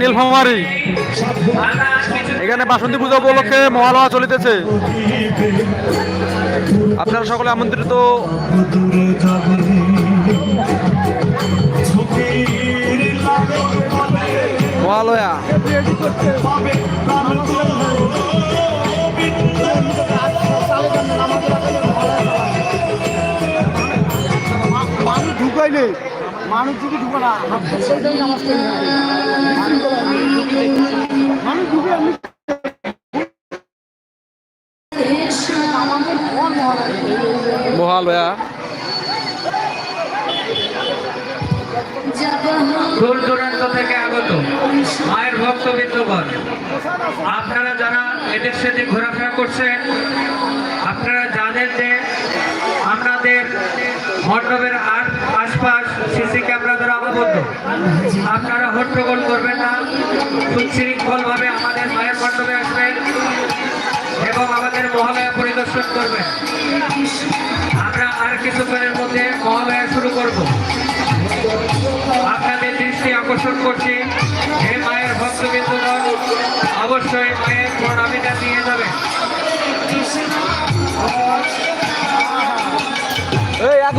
নীলফামারি। এখানে বাসন্তী পূজা উপলক্ষে মহালয়া চলিতেছে। আপনারা সকলে আমন্ত্রিত। মহালয়া। ঢুকাইলে মানুষ যদি ঢুকে না মহারাজ মহালয়া দূর দূরান্ত থেকে আগত মায়ের ভক্তবৃন্দগণ আপনারা যারা এদিক সেদিক ঘোরাফেরা করছেন, আপনারা জানেন যে আপনাদের মণ্ডপের আশপাশ সিসি ক্যামেরা দ্বারা আবদ্ধ আপনারা হট্টগোল করবেন না। সুশৃঙ্খলভাবে আমাদের মায়ের মণ্ডপে আসবেন। মহালয়া করবে আমরা আর কিছুক্ষণের মধ্যে মহালয়া শুরু করব। আপনাদের দৃষ্টি আকর্ষণ করছি। হে মায়ের ভক্তবৃন্দগণ অবশ্যই মায়ের প্রণামীটা নিয়ে যাবে এই, এক